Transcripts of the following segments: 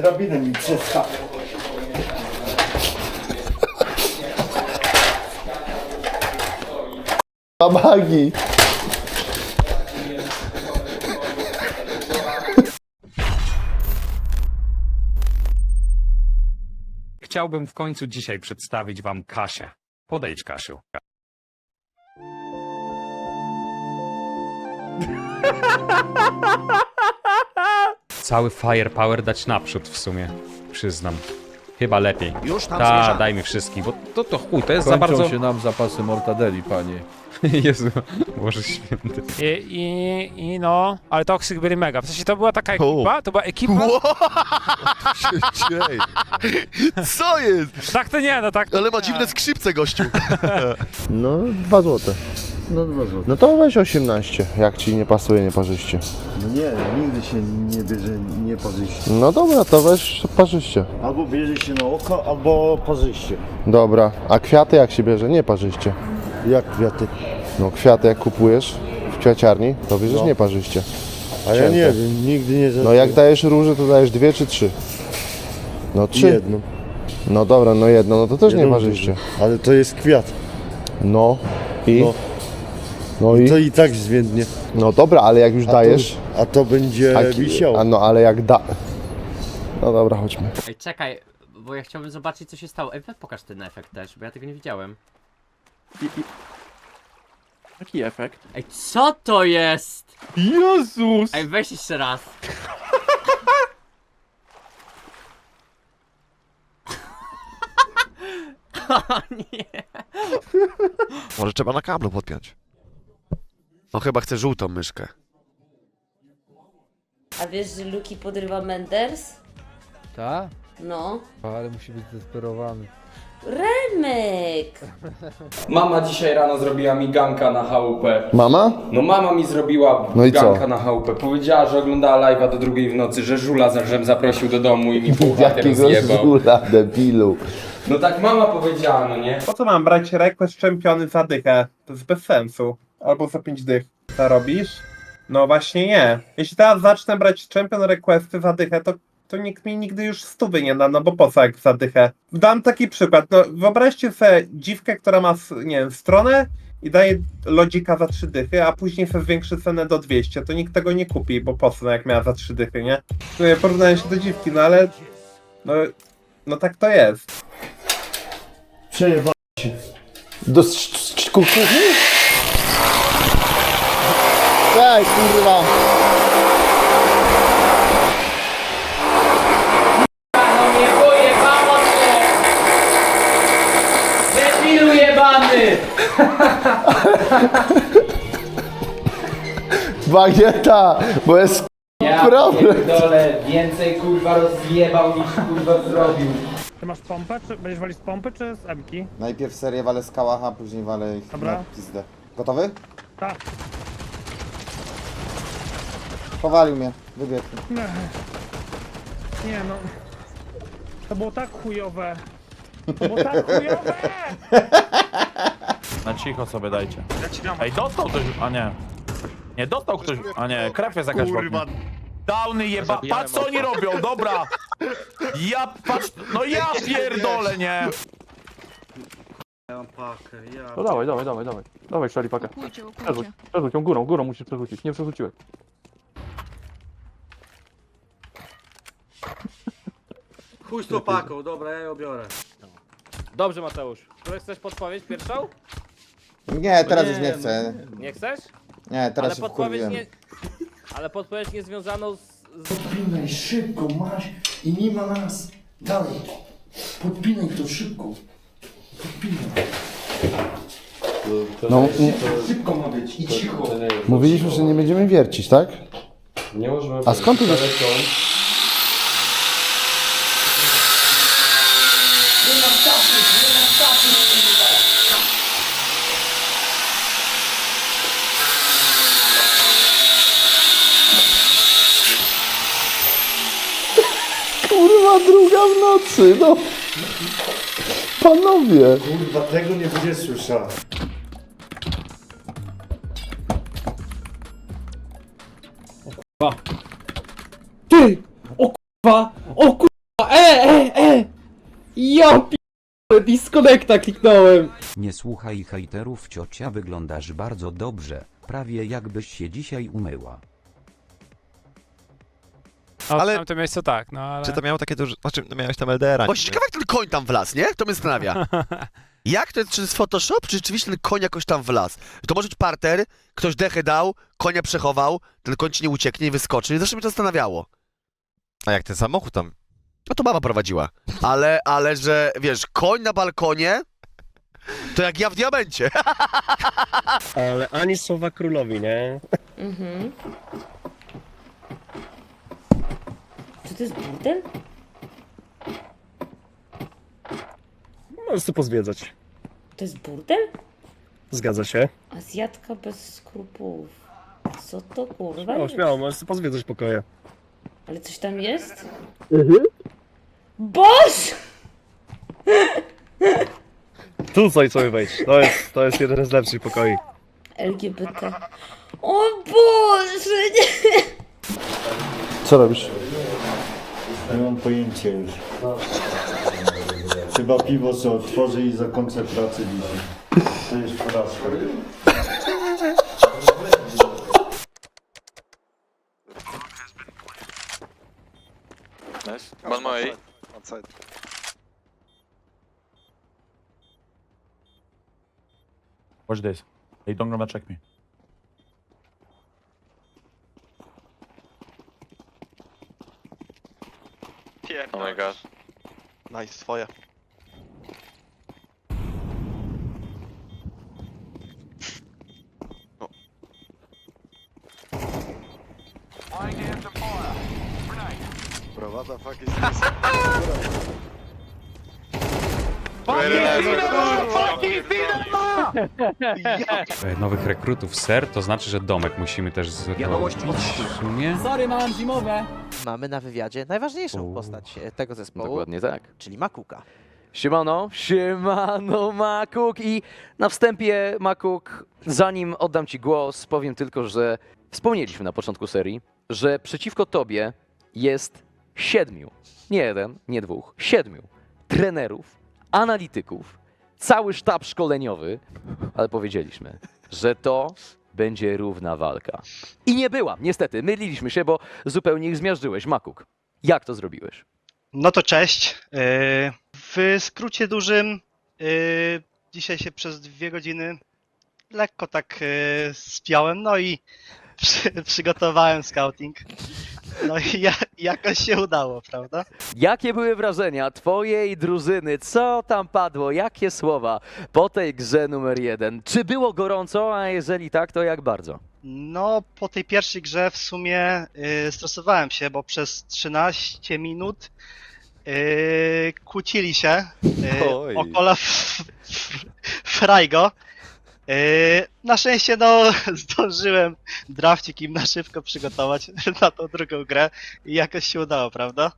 Drabinę mi przeskakał. Babagi. Chciałbym w końcu dzisiaj przedstawić wam Kasię. Podejdź, Kasiu. Cały firepower dać naprzód w sumie, przyznam. Chyba lepiej. Już tam Ta, zmierzamy. daj mi wszystkich, bo to, to chuj, to jest za Kończą bardzo... się nam zapasy mortadeli, panie. Jezu, Boże święty. I, i, I no, ale Toxic byli mega. W sensie to była taka ekipa, to była ekipa. Ciej. Co jest? Tak to nie, no tak. Ale ma dziwne skrzypce, gościu. No, dwa złote. No dwa złote. No to weź 18, jak ci nie pasuje nieparzyście. No nie, nigdy się nie bierze nieparzyście. No dobra, to weź parzyście. Albo bierze się na oko, albo parzyście. Dobra, a kwiaty jak się bierze? Nie parzyście. Jak kwiaty. No kwiaty jak kupujesz w kwiaciarni, to bierzesz No. nie parzyście. A ja nie wiem, nigdy nie No jak dajesz róże, to dajesz dwie czy trzy? No trzy. Jedno. No dobra, no jedno, no to też nie Jedną parzyście. dużą. Ale to jest kwiat. No i? No. No i? To i tak zwiędnie. No dobra, ale jak już A dajesz... To, a to będzie a wisiało. a no ale jak da... No dobra, chodźmy. Ej, czekaj, bo ja chciałbym zobaczyć co się stało. Ej, pokaż ten efekt też, bo ja tego nie widziałem. Jaki efekt? Ej, co to jest? Jezus! Ej, weź jeszcze raz. o nie. Może trzeba na kablu podpiąć. No chyba chcę żółtą myszkę. A wiesz, że Luki podrywa Menders? Ta? No. Ale musi być zdesperowany. Remek! Mama dzisiaj rano zrobiła mi ganka na chałupę. Mama? No mama mi zrobiła No i ganka co? na chałupę. Powiedziała, że oglądała live'a do drugiej w nocy, że żula za- żem zaprosił do domu i mi pół chaty Jakiego rozjebał. żula, debilu. No tak mama powiedziała, no nie? Po co mam brać request czempiony za dychę? To jest bez sensu. Albo za 5 dych. Co robisz? No właśnie nie. Jeśli teraz zacznę brać czempion requesty za dychę, to, to nikt mi nigdy już stówy nie da, no bo po co jak za dychę? Dam taki przykład. No wyobraźcie sobie dziwkę, która ma, nie wiem, stronę i daje lodzika za 3 dychy, a później sobie zwiększy cenę do 200, to nikt tego nie kupi, bo po co, no jak miała za 3 dychy, nie? No ja porównałem się do dziwki, no ale... No, no tak to jest. Przejeba. Do kuchni? Ej, kurwa. Debilu jebany! Bagieta, bo jest problem. Dole więcej kurwa rozjebał niż kurwa zrobił. Ty masz pompę? Czy będziesz walić z pompy czy z emki? Najpierw serię walę z kałacha, później walę ich Dobra. na pizdę. Gotowy? Tak. Powalił mnie, wybiegł. Nie. Nie no. To było tak chujowe. To było tak chujowe! Na cicho sobie dajcie. Ej, dostał ktoś... A nie. Nie, dostał ktoś... A nie, krew jest jakaś Kurwa. Downy jeba... Patrz co oni robią, dobra! Ja... Patrz... No ja pierdolę, nie! No dawaj, dawaj, dawaj, dawaj. Dawaj, szali pakę. Przerzuć, przerzuć ją górą, górą musisz przerzucić. Nie przerzuciłeś. Chuj z tą paką, dobra, ja ją biorę. Dobrze Mateusz. Chcesz podpowiedź pierwszą? Nie, teraz już nie chcę. Nie chcesz? Nie, teraz się wkurwiłem. Ale podpowiedź nie związaną z... Podpinaj szybko, masz i nie ma nas. Dalej. Podpinaj to szybko. Podpinaj. No, Szybko ma być i cicho. mówiliśmy, że nie będziemy wiercić, tak? Nie możemy A skąd tu wiesz? Kurwa, druga w nocy, no. Panowie. Kurwa, tego nie będzie słyszał. Ty! O kurwa! O kurwa! Ja p***, disconnecta kliknąłem. Nie słuchaj hejterów ciocia wyglądasz bardzo dobrze, prawie jakbyś się dzisiaj umyła. Ale- Ale... to miejsce tak, no ale... Czy to miało takie duże... Znaczy, no miałeś tam LDR-a. Właśnie ciekawe jak ten koń tam wlazł, nie? To mnie zastanawia. jak to jest, czy to jest Photoshop, czy rzeczywiście ten koń jakoś tam wlazł? To może być parter, ktoś dechę dał, konia przechował, ten koń ci nie ucieknie, nie wyskoczy. Zawsze mnie to zastanawiało. A jak ten samochód tam? No to baba prowadziła. Ale, ale, że, wiesz, koń na balkonie, to jak ja w diamencie. Ale ani słowa królowi, nie? Mhm. Czy to jest burdel? Możesz sobie pozwiedzać. To jest burdel? Zgadza się. Azjatka bez skrupułów. Co to kurwa Śmiało, jest? śmiało, możesz sobie pozwiedzać pokoje. Ale coś tam jest? Boż! Tutaj sobie wejdź. To jest, to jest jeden z lepszych pokoi. LGBT. O Boże! Nie. Co robisz? Nie mam pojęcia już. Chyba piwo co otworzy i zakończę pracę dzisiaj. To jest porażka. One more A. Watch this. They don't gonna check me. TF. É, oh my god. Nice, foia. Flying Fucking Fucking E, Nowych rekrutów ser, to znaczy, że domek musimy też zrobić w sumie. Sorry, mam zimowe. Mamy na wywiadzie najważniejszą postać e, tego zespołu, Dokładnie tak. czyli Makuka. Siemano, siemano Makuk i na wstępie Makuk, zanim oddam Ci głos, powiem tylko, że wspomnieliśmy na początku serii, że przeciwko Tobie jest siedmiu, nie jeden, nie dwóch, siedmiu trenerów, analityków, cały sztab szkoleniowy, ale powiedzieliśmy, że to będzie równa walka. I nie była, niestety, myliliśmy się, bo zupełnie ich zmiażdżyłeś, Makuk. Jak to zrobiłeś? No to cześć. Yy, W skrócie dużym, yy, dzisiaj się przez dwie godziny lekko tak yy, spiałem, no i przy, przygotowałem scouting. No i ja, jakoś się udało, prawda? Jakie były wrażenia twojej drużyny? Co tam padło? Jakie słowa po tej grze numer jeden? Czy było gorąco, a jeżeli tak, to jak bardzo? No, po tej pierwszej grze w sumie yy, stresowałem się, bo przez 13 minut yy, kłócili się yy, Oj. o kola f- f- Frajgo. Yy, na szczęście no, zdążyłem drafcik im na szybko przygotować na tą drugą grę i jakoś się udało, prawda?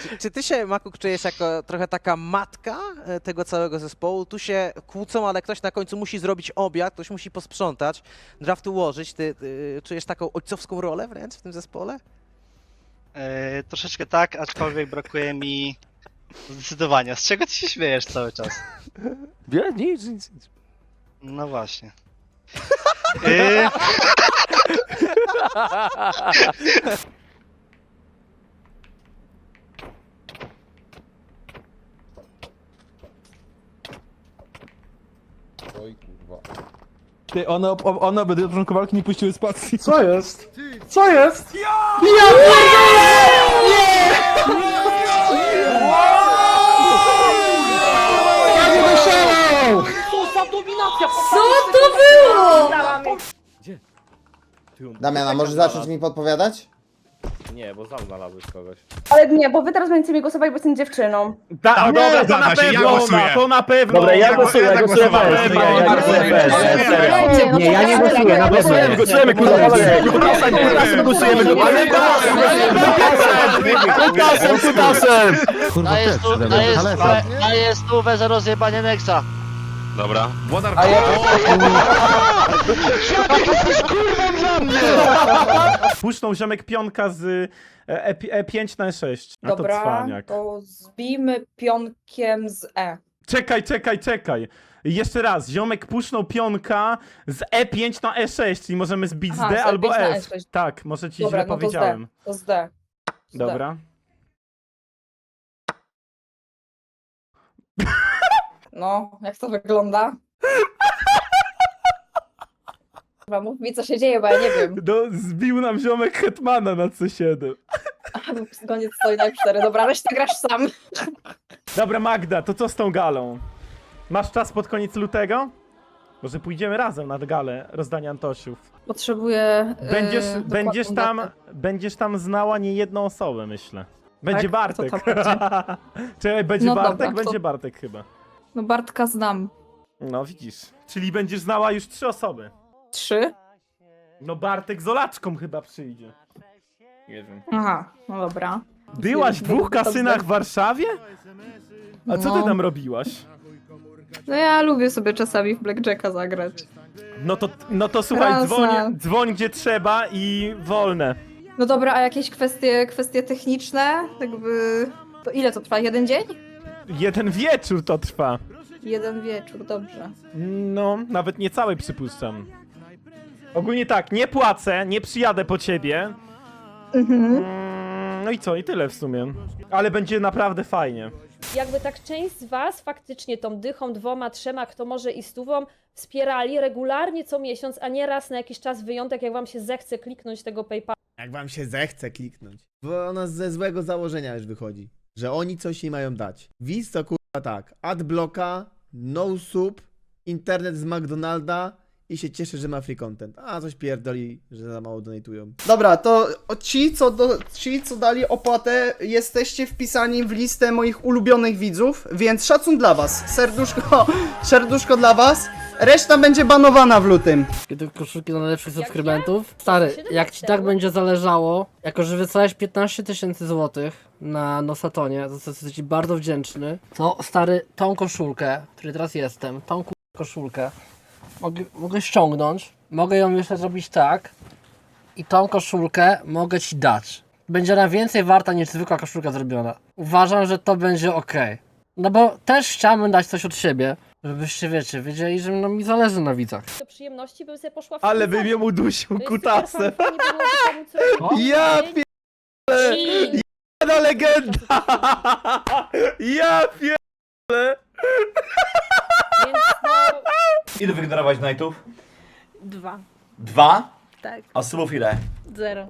Czy, czy ty się, Makuk, czujesz jako trochę taka matka e, tego całego zespołu? Tu się kłócą, ale ktoś na końcu musi zrobić obiad, ktoś musi posprzątać, draft ułożyć. Ty, ty czujesz taką ojcowską rolę wręcz w tym zespole? Yy, troszeczkę tak, aczkolwiek brakuje mi zdecydowania. Z czego ty się śmiejesz cały czas? Nie, nic, nic, nic. No właśnie. Yy, Oj kurwa. Ty, one, one obydwie do początku walki nie puściły spacji. Co jest? Co jest? Co to było? Damiana, możesz zacząć mi podpowiadać? Nie, bo sam znalazłeś kogoś. Ale nie, bo wy teraz będziecie mi głosować, bo jestem dziewczyną. Ta, dobra, to na pewno, to na pewno. Dobra, ja głosuję, ja głosuję bez, ja głosuję bez, Nie, ja nie głosuję, na Głosujemy, głosujemy, kurwa, kutasem, kutasem głosujemy, ale kutasem, kutasem. A jest tu, a jest, a jest tu we rozjebanie Nexa. Dobra. Włodar A ja Puszczą ziomek pionka z e, e, 5 na 6. A to cwaniak. to zbijmy pionkiem z E. Czekaj, czekaj, czekaj. Jeszcze raz, ziomek puszczał pionka z E5 na E6, czyli możemy zbić Aha, z D z albo E5 na S. E6. Tak, może ci Dobra, źle no to z D. powiedziałem. To z D. Z D. Dobra. No, jak to wygląda? Chyba mów mi, co się dzieje, bo ja nie wiem. No, zbił nam ziomek Hetmana na C7. Koniec stoi na 4. Dobra, resztę grasz sam. Dobra, Magda, to co z tą galą? Masz czas pod koniec lutego? Może pójdziemy razem na galę rozdania Antosiów. Potrzebuję. Będziesz, yy, będziesz, dokładną tam, datę. będziesz tam znała nie jedną osobę, myślę. Będzie Tak? Bartek. To będzie? Czekaj, będzie No dobra, Bartek? kto- Będzie Bartek chyba. No, Bartka znam. No widzisz. Czyli będziesz znała już trzy osoby. Trzy? No Bartek z Olaczką chyba przyjdzie. Nie wiem. Aha, no dobra. Byłaś w dwóch kasynach w Warszawie? A co ty No. tam robiłaś? No ja lubię sobie czasami w Blackjacka zagrać. No to, no to słuchaj, Raz dzwoń, na- dzwoń gdzie trzeba i wolne. No dobra, a jakieś kwestie, kwestie techniczne? Jakby... To ile to trwa? Jeden dzień? Jeden wieczór to trwa. Jeden wieczór, dobrze. No, nawet nie cały przypuszczam. Ogólnie tak, nie płacę, nie przyjadę po ciebie. Mhm. Mm, No i co, i tyle w sumie. Ale będzie naprawdę fajnie. jakby tak część z Was faktycznie tą dychą, dwoma, trzema, kto może i stówą wspierali regularnie co miesiąc, a nie raz na jakiś czas wyjątek, jak Wam się zechce kliknąć tego PayPal. Jak wam się zechce kliknąć. Bo ona ze złego założenia już wychodzi. Że oni coś im mają dać. Widz to kurwa tak. Adblocka, no sub, internet z McDonalda i się cieszy, że ma free content. A coś pierdoli, że za mało donatują. Dobra, to ci co, do, ci, co dali opłatę, jesteście wpisani w listę moich ulubionych widzów, więc szacun dla was. Serduszko, serduszko dla was. Reszta będzie banowana w lutym. Kiedy koszulki na najlepszych subskrybentów? Stary, jak ci tak będzie zależało, jako że wysłałeś 15 tysięcy złotych na Nosatonie, za co jesteś Ci bardzo wdzięczny, to stary, tą koszulkę, w której teraz jestem, tą ku- koszulkę, mogę, mogę ściągnąć, mogę ją jeszcze zrobić tak i tą koszulkę mogę Ci dać. Będzie ona więcej warta niż zwykła koszulka zrobiona. Uważam, że to będzie ok. No bo też chciałbym dać coś od siebie, żebyście wiecie, wiedzieli, że no, mi zależy na widzach. Do przyjemności bym sobie poszła w Ale bym ją udusił kutasem. Ja pierdolę! Jedna legenda! Ja pierdolę! Więc no, Ile wygenerować knightów? Dwa. Dwa? Tak. A subów ile? Zero.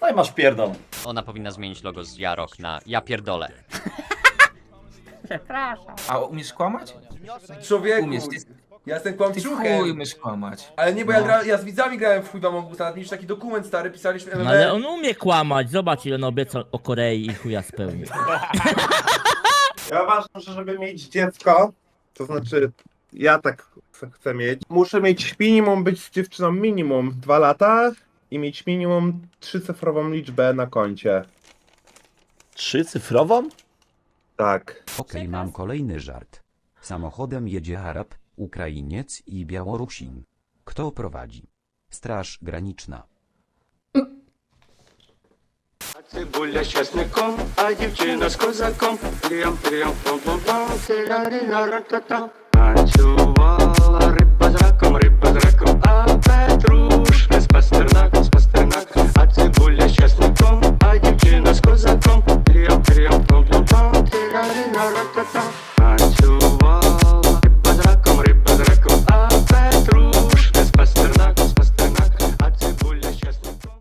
No i masz pierdol. Ona powinna zmienić logo z Jarok na Ja pierdolę. A umiesz kłamać? Człowieku, Umiesz, ja jestem Ty kłamczuchem. chuj umiesz kłamać. Ale nie, bo No. ja, gra, ja z widzami grałem w chuj wam mieliśmy taki dokument stary, pisaliśmy No MMA. on umie kłamać, zobacz ile on obiecał o Korei i chuja spełnił. Ja uważam, że żeby mieć dziecko, to znaczy ja tak chcę mieć, muszę mieć minimum być z dziewczyną minimum 2 lata i mieć minimum trzycyfrową liczbę na koncie. Trzycyfrową? Tak. Okej, mam kolejny żart. Samochodem jedzie Arab, Ukrainiec i Białorusin. Kto prowadzi? Straż Graniczna. Z czosnkiem, a dziewczyna z kozaką. Triam, triam, pom, pom, pom, chuva.